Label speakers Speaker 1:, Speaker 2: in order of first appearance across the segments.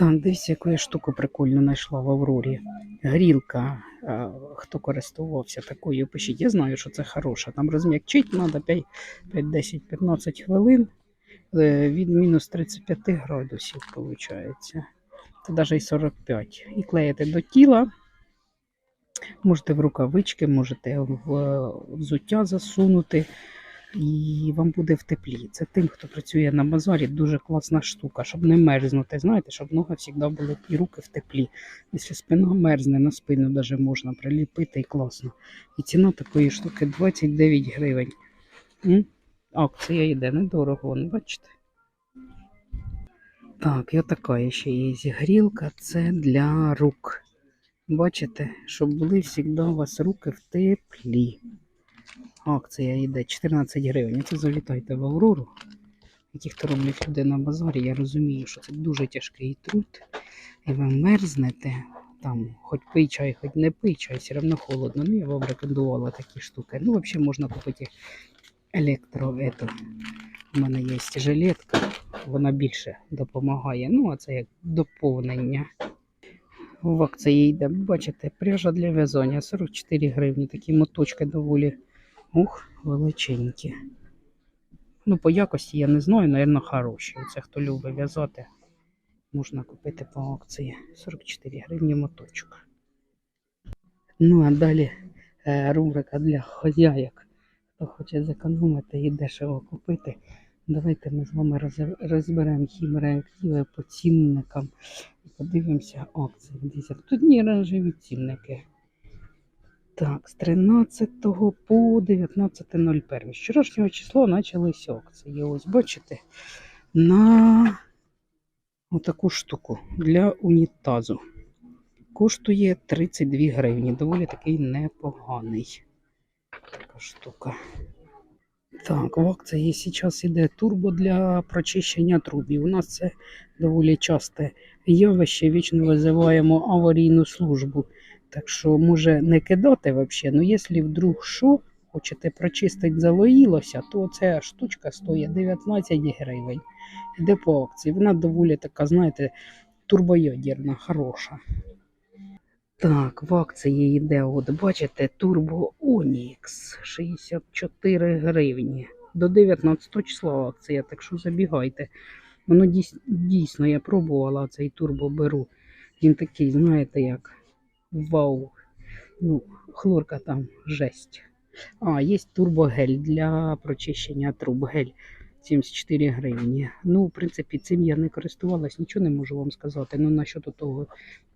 Speaker 1: Так, дивіться, яку я штуку прикольну знайшла в Аврорі. Грілка. Е, Хто користувався такою, пишіть. Я знаю, що це хороша. Там розм'якчить треба 5, 5, 10, 15 хвилин е, від мінус 35 градусів, виходить. Це навіть і 45. І клеїте до тіла. Можете в рукавички, можете в е, взуття засунути, і вам буде в теплі. Це тим, хто працює на базарі, дуже класна штука, щоб не мерзнути. Знаєте, щоб ноги завжди були і руки в теплі. Якщо спина мерзне, на спину даже можна приліпити і класно. І ціна такої штуки 29 гривень. М? Акція йде недорого, бачите? Так, і така ще є грілка, це для рук. Бачите, щоб були завжди у вас руки в теплі. Акція йде 14 гривень. Це завітайте в Аврору. Хто роблять люди на базарі, я розумію, що це дуже тяжкий труд. І ви мерзнете. Там, хоч пий чай, хоч не пий чай, все одно холодно. Ну, я вам рекомендувала такі штуки. Ну, взагалі можна купити електро. Ето. У мене є жилетка, вона більше допомагає. Ну, а це як доповнення. В акції йде, бачите, пряжа для в'язання 44 гривні. Такі моточки доволі ух, величенькі. Ну, по якості я не знаю, напевно, хороші. Це хто любить в'язати, можна купити по акції 44 гривні моточок. Ну, а далі е, рубрика для хозяїк. Хто хоче зекономити і дешево купити. Давайте ми з вами розберемо хімреактиви по цінникам і подивимося акції. Тут ні оранжеві цінники. Так, з 13 по 19.01. З вчорашнього числа почалися акції. Ось бачите, на отаку штуку для унітазу. Коштує 32 гривні. Доволі такий непоганий. Така штука. Так, в акції зараз іде турбо для прочищення трубів. У нас це доволі часте явище. Вічно визиваємо аварійну службу. Так що може не кидати взагалі. Ну, якщо вдруг що, хочете прочистити залоїлося, то ця штучка стоїть 19 гривень. Іде по акції. Вона доволі така, знаєте, турбоядерна, хороша. Так, в акції йде, от бачите, Turbo Onyx 64 гривні. До 19 числа акція, так що забігайте. Воно дійсно, я пробувала цей турбо беру. Він такий, знаєте, як вау. Ну, хлорка там жесть. А, є турбогель для прочищення труб. Гель 74 гривні. Ну, в принципі, цим я не користувалась, нічого не можу вам сказати. Ну, насчет того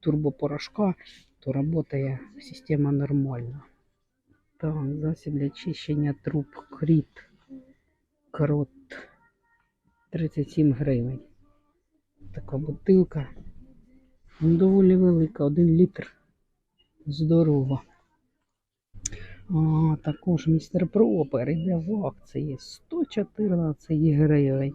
Speaker 1: турбопорошка, то працює система нормально. Так, засіб для чищення труб кріт. Крот 37 гривень. Така бутилка. Ну, Доволі велика, один літр. Здорово. А, також містер Пропер йде в акції 114 гривень.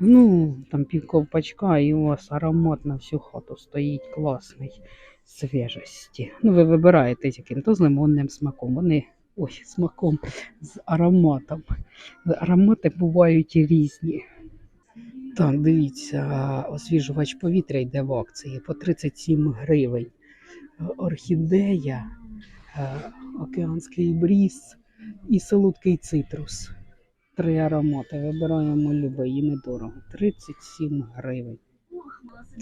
Speaker 1: Ну, там півковпачка і у вас аромат на всю хату стоїть класний свіжості. Ну, ви вибираєте яким, то з лимонним смаком. Вони ой, смаком з ароматом. Аромати бувають різні. Так, дивіться, освіжувач повітря йде в акції по 37 гривень. Орхідея, е, океанський бріз і солодкий цитрус. Три аромати. Вибираємо любий і недорого. 37 гривень.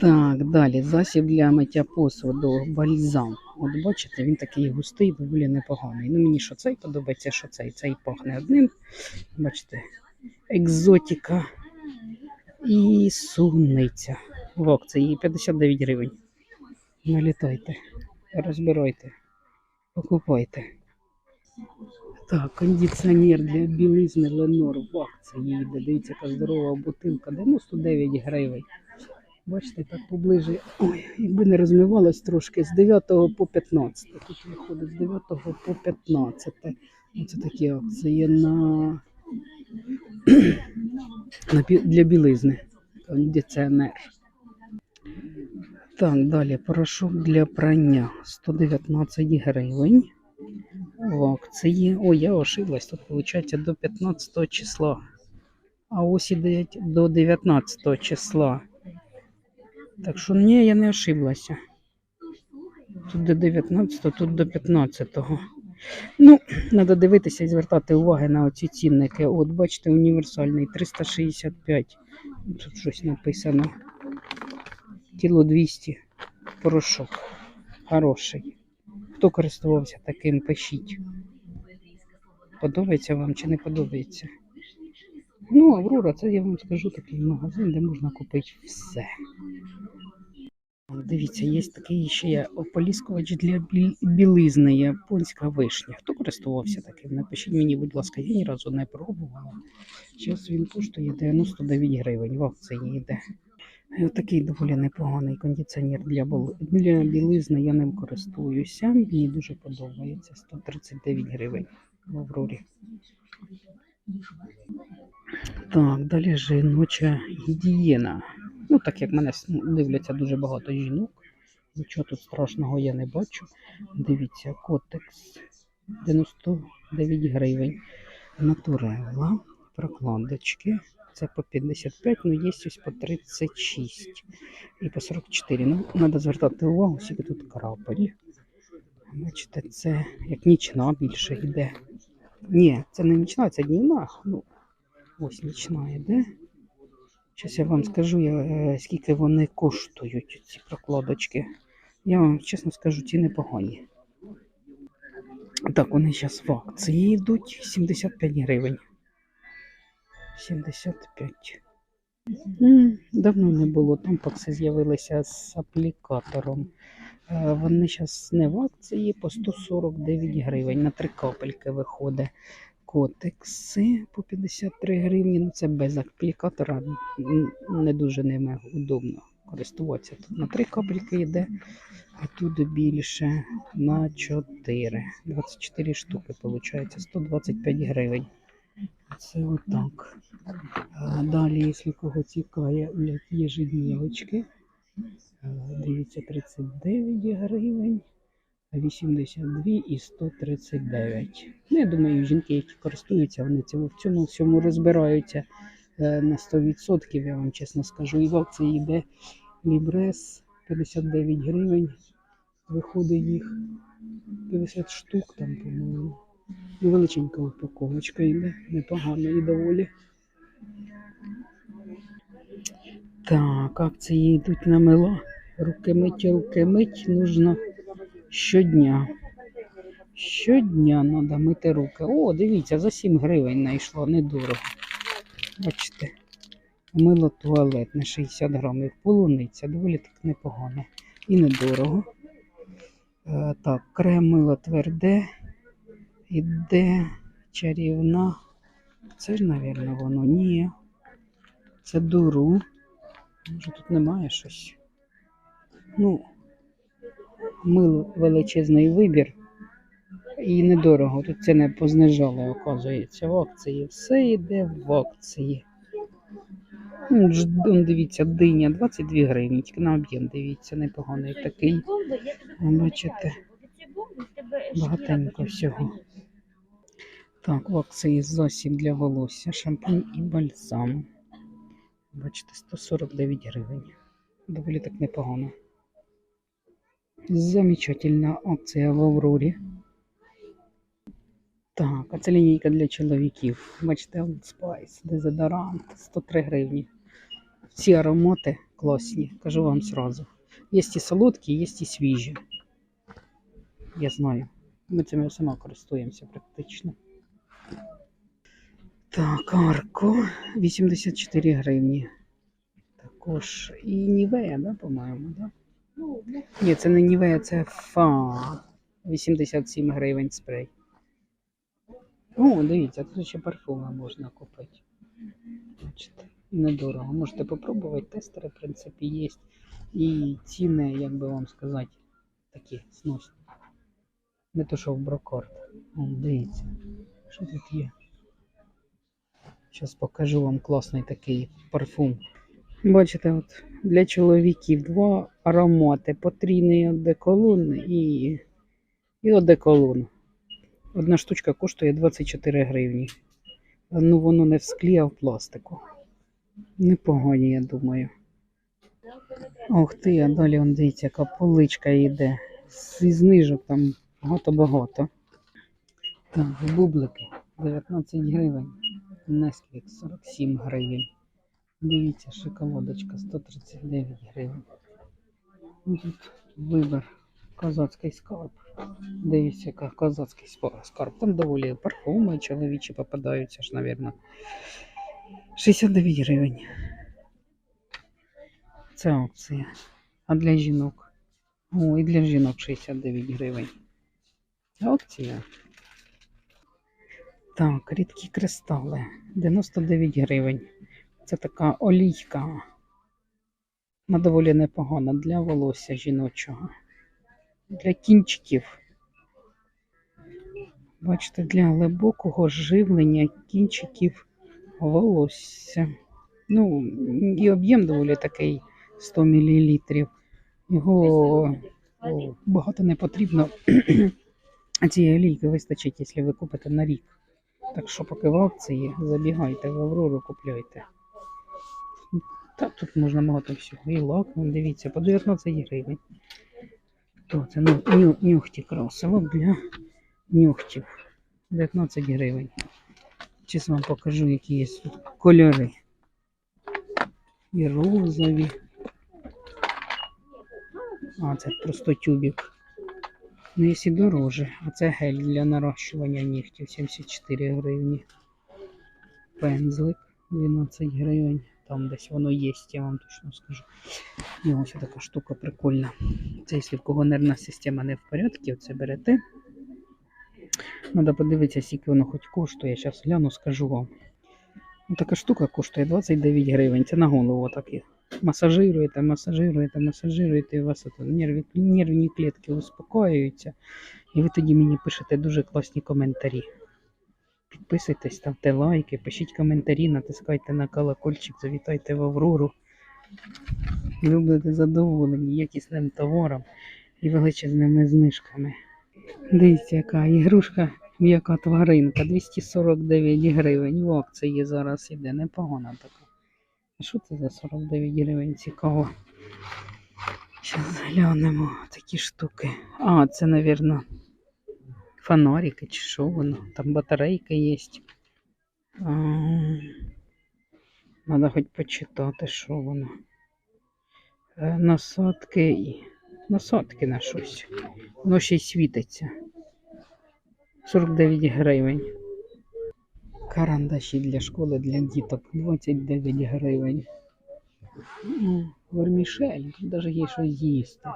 Speaker 1: Так, далі засіб для миття посуду, бальзам. От бачите, він такий густий, доволі непоганий. Ну мені що цей подобається, що цей. Цей пахне одним. Бачите, екзотика і суниця. В акції 59 гривень. Налітайте, розбирайте, покупайте. Так, кондиціонер для білизни Ленор в акції. Дивіться, яка здорова бутилка. 99 гривень. Бачите, так поближе. Ой, якби не розмивалось трошки з 9 по 15. Тут виходить з 9 по 15. Оце такі акції на, на для білизни. Кондиціонер. Так, далі порошок для прання 119 гривень. В акції. Ой, я ошиблась. Тут виходить до 15 числа. А ось ідуть до 19 числа. Так що ні, я не ошиблася. Тут до 19, тут до 15. Ну, треба дивитися і звертати увагу на оці цінники. От, бачите, універсальний 365. Тут щось написано. Кіло 200. Порошок. Хороший. Хто користувався таким, пишіть. Подобається вам чи не подобається? Ну, Аврора, це я вам скажу такий магазин, де можна купити все. Дивіться, є такий ще ополіскувач для білизни, японська вишня. Хто користувався таким? Напишіть мені, будь ласка, я ні разу не пробувала. Зараз він коштує 99 гривень, в акції йде. І Отакий доволі непоганий кондиціонер для, для білизни. Я ним користуюся. Мені дуже подобається. 139 гривень в Аврорі. Так, далі жіноча гігієна. Ну, так як мене дивляться дуже багато жінок, нічого тут страшного я не бачу. Дивіться, котекс 99 гривень. Натурелла, прокладочки. Це по 55, ну є ось по 36 і по 44. Ну, треба звертати увагу, скільки тут крапель. Бачите, це як нічна більше йде. Ні, це не нічна, це днівна. Ну, ось нічна йде. Зараз я вам скажу, я, е, скільки вони коштують, ці прокладочки. Я вам чесно скажу, ці непогані. Так, вони зараз в акції йдуть 75 гривень. 75. М, Давно не було. Там пакси з'явилися з аплікатором. Е, Вони зараз не в акції по 149 гривень. На три капельки виходить. Котекси по 53 гривні. Ну це без аплікатора. Не дуже ними удобно користуватися. Тут на три капельки йде, а тут більше на 4. 24 штуки виходить. 125 гривень. Це отак. Далі, якщо кого цікає, є. Е, Дивіться, 39 гривень, 82 і 139. Ну, я думаю, жінки, які користуються, вони цьому, в цьому всьому розбираються е, на 100%, я вам чесно скажу. І в акції йде Лібрес 59 гривень. Виходить їх 50 штук там, по-моєму. Ну, величенька упаковочка йде, непогано і доволі. Так, акції йдуть на мила. Руки мить, руки мить нужно щодня. Щодня треба мити руки. О, дивіться, за 7 гривень знайшло, недорого. Бачите, мило туалетне 60 грамів. Полуниця, доволі так непогано. І недорого. Е, так, крем мило тверде. Іде чарівна. Це ж, мабуть, воно ні. Це дуру. Може тут немає щось. Ну, мило величезний вибір. І недорого. Тут це не познижали, оказується. В акції. Все йде в акції. Дивіться, диня 22 гривні. Тільки на об'єм дивіться, непоганий такий. Бачите, багатенько всього. Так, в акції засіб для волосся, шампунь і бальзам. Бачите, 149 гривень. Доволі так непогано. Замечательна акція в Аврорі. Так, а це лінійка для чоловіків. Бачите, Old Spice, дезодорант, 103 гривні. Всі аромати класні, кажу вам сразу. Є і солодкі, є і свіжі. Я знаю. Ми цим сама користуємося практично. Так, арко 84 гривні. Також і Нівея, да, по-моєму, да? Ні, це не Нівея, це Фа. 87 гривень спрей. О, дивіться, тут ще парфуми можна купити. Бачите, недорого. Можете попробувати, тестери, в принципі, є. І ціни, як би вам сказати, такі сносні. Не то, що в брокарт. О, дивіться, що тут є. Зараз покажу вам класний такий парфум. Бачите, от для чоловіків два аромати: потрійний одеколон і, і одеколон. Одна штучка коштує 24 гривні. Ну, воно не в склі, а в пластику. Непогані, я думаю. Ох ти, а далі он дивіться, яка поличка йде. Зі знижок там багато-багато. Так, бублики 19 гривень. Несквік 47 гривень. Дивіться, шоколадочка 139 гривень. Ну, Тут вибір козацький скарб. Дивіться, яка козацький скарб. Там доволі парфуми чоловічі попадаються ж, мабуть. 69 гривень. Це акція. А для жінок? О, і для жінок 69 гривень. Акція. Так, рідкі кристали. 99 гривень. Це така олійка. Вона доволі непогана для волосся жіночого. Для кінчиків. Бачите, для глибокого живлення кінчиків волосся. Ну, і об'єм доволі такий 100 мл. Його багато не потрібно. Цієї олійки вистачить, якщо ви купите на рік. Так що поки в акції, забігайте в Аврору, купляйте. Та тут можна багато всього. І лак, дивіться, по 19 гривень. То це ну, ню, нюхті красилок для нюхтів. 19 гривень. Зараз вам покажу, які є тут кольори. І розові. А, це просто тюбик. Ну, якщо дороже. А це гель для нарощування нігтів 74 гривні. Пензлик 12 гривень. Там десь воно є, я вам точно скажу. І ось така штука прикольна. Це якщо в кого нервна система не в порядку, це берете. Треба подивитися, скільки воно хоч коштує. Зараз гляну, скажу вам. Ну, така штука коштує 29 гривень. Це на голову так і масажируєте, масажируєте, масажируєте, і у вас нерві, нервні клітки успокоюються. І ви тоді мені пишете дуже класні коментарі. Підписуйтесь, ставте лайки, пишіть коментарі, натискайте на колокольчик, завітайте в Аврору. Ви будете задоволені якісним товаром і величезними знижками. Дивіться, яка ігрушка, м'яка тваринка, 249 гривень. В акції зараз іде, непогана така. А що це за 49 гривень? Цікаво. Зараз глянемо такі штуки. А, це, мабуть, фонарики чи що воно. Там батарейка є. Треба хоч почитати, що воно. Е, Насадки і. Насадки на щось. Воно ще й світиться. 49 гривень. Карандаші для школи для діток 29 гривень. Ну, Вермішель, тут навіть є що їсти.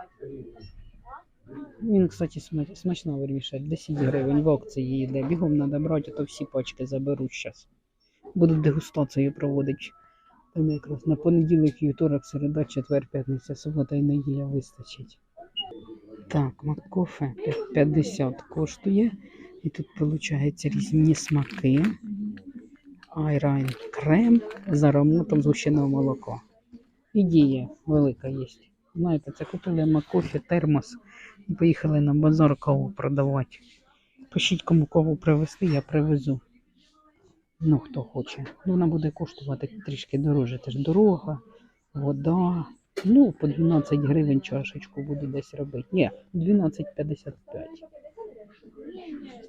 Speaker 1: Він, кстати, сма- смачна вермішель, 10 гривень в акції йде. Бігом треба брати, а то всі пачки заберуть зараз. Будуть дегустацію проводити. Там якраз на понеділок, вівторок, середа, четвер, п'ятниця, субота і неділя вистачить. Так, маккофе 50 коштує. І тут виходить різні смаки. Айрайн крем з ароматом згущеного молока. Ідея велика є. Знаєте, це купили макофе, термос і поїхали на базар каву продавати. Пишіть, кому каву привезти, я привезу. Ну, хто хоче. Ну, вона буде коштувати трішки дорожче. Це ж дорога, вода. Ну, по 12 гривень чашечку буду десь робити. Ні, 12,55.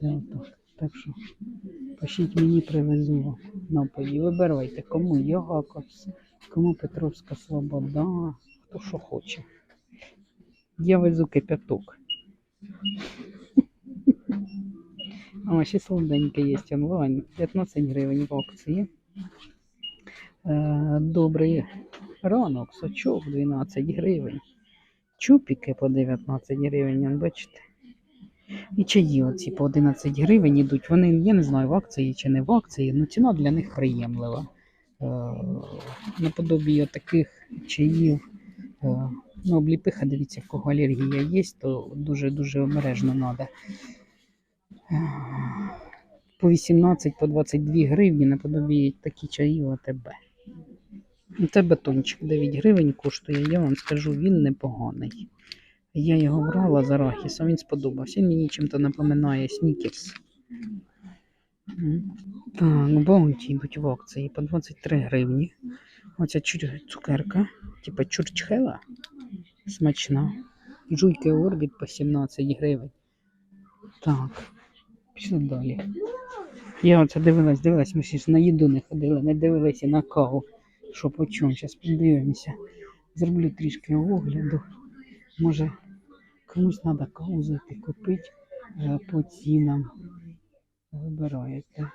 Speaker 1: Це. Так що пишіть мені, привезу напої. Вибирайте, кому Якобс, кому Петровська Слобода, хто що хоче. Я везу кипяток. О, ще солоденьке є онлайн. 15 гривень в акції. Е, Добрий ранок, сачок 12 гривень. Чупіки по 19 гривень, бачите. І чаї оці по 11 гривень ідуть. Вони, я не знаю, в акції чи не в акції, але ціна для них приємлива. Е, наподобі таких чаїв. Ну, обліпиха, дивіться, в кого алергія є, то дуже-дуже обережно треба. По 18, по 22 гривні наподобі такі чаї в АТБ. Це батончик 9 гривень коштує, я вам скажу, він непоганий. Я його брала з арахісом, він сподобався. Він мені чим-то напоминає снікерс. Так, баунті йдуть в акції по 23 гривні. Оця цукерка, типа чурчхела. Смачна. Жуйки орбіт по 17 гривень. Так, пішли далі. Я оце дивилась, дивилась, ми ще ж на їду не ходили, не дивилися на каву. Що по? Зараз подивимося. Зроблю трішки огляду. Може, комусь треба каву зайти купити по цінам. Вибираєте.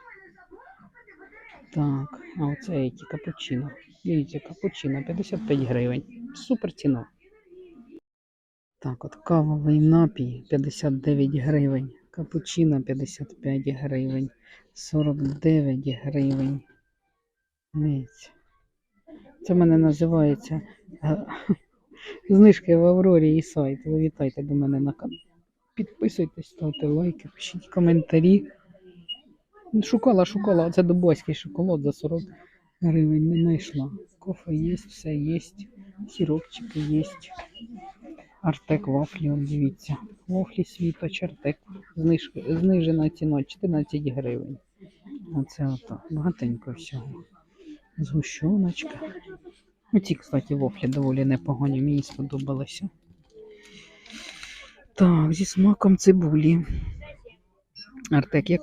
Speaker 1: Так, а оце які капучино. Дивіться, капучино 55 гривень. Супер ціна. Так, от кавовий напій 59 гривень. Капучино 55 гривень. 49 гривень. Дивіться. Це в мене називається е, знижки в Аврорі і сайт. Ви вітайте до мене на канал. Підписуйтесь, ставте лайки, пишіть коментарі. Шукала, шукала. Оце дубайський шоколад за 40 гривень не знайшла. Кофе є, все є. Сиропчики є. Артек вафлі, он дивіться. Вафлі світоч, Артек. Зниж... Знижена ціна 14 гривень. Оце ото. Багатенько всього. Згущеночка. Оці, кстати, вафлі доволі непогані, мені сподобалося. Так, зі смаком цибулі. Артек, я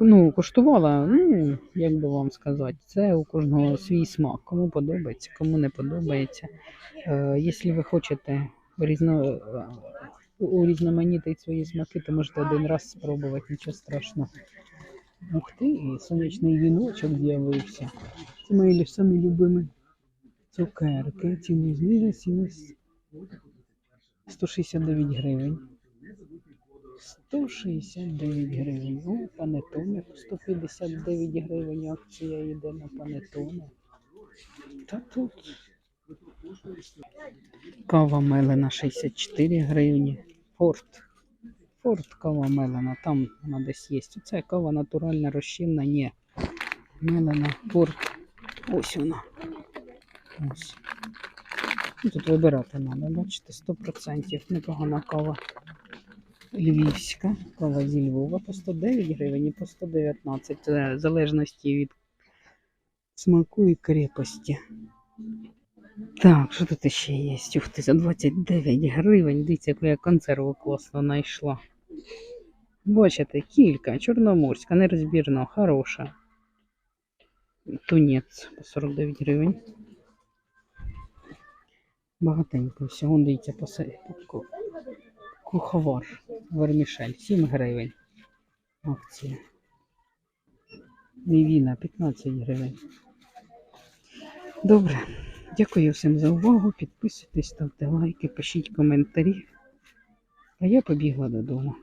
Speaker 1: ну, коштувала, ну, як би вам сказати, це у кожного свій смак. Кому подобається, кому не подобається. Е, якщо ви хочете різно, е, урізноманітити свої смаки, то можете один раз спробувати, нічого страшного. Ух ти, і сонячний віночок з'явився. Це мої самі любимі цукерки. Ціну знизу 169 гривень. 169 гривень. О, панетоне 159 гривень. Акція йде на панетоне. Та тут. Кава мелена 64 гривні. Форт. Форт кава мелена. Там вона десь є. Це кава натуральна розчинна. Ні. Мелена. Форт. Ось вона. Ось. Ну, Тут вибирати треба, бачите, 100%. Непогана кава. Львівська, кава зі Львова по 109 гривень і по 119, Це в залежності від смаку і крепості. Так, що тут ще є? Ух ти, за 29 гривень. Дивіться, яку я консерву класно знайшла. Бачите, кілька, чорноморська, нерозбірна, хороша. Тунець по 49 гривень. Багатенько всього, дивіться, по Куховар, вермішель, 7 гривень. Акція. Мівіна 15 гривень. Добре. Дякую всім за увагу. Підписуйтесь, ставте лайки, пишіть коментарі. А я побігла додому.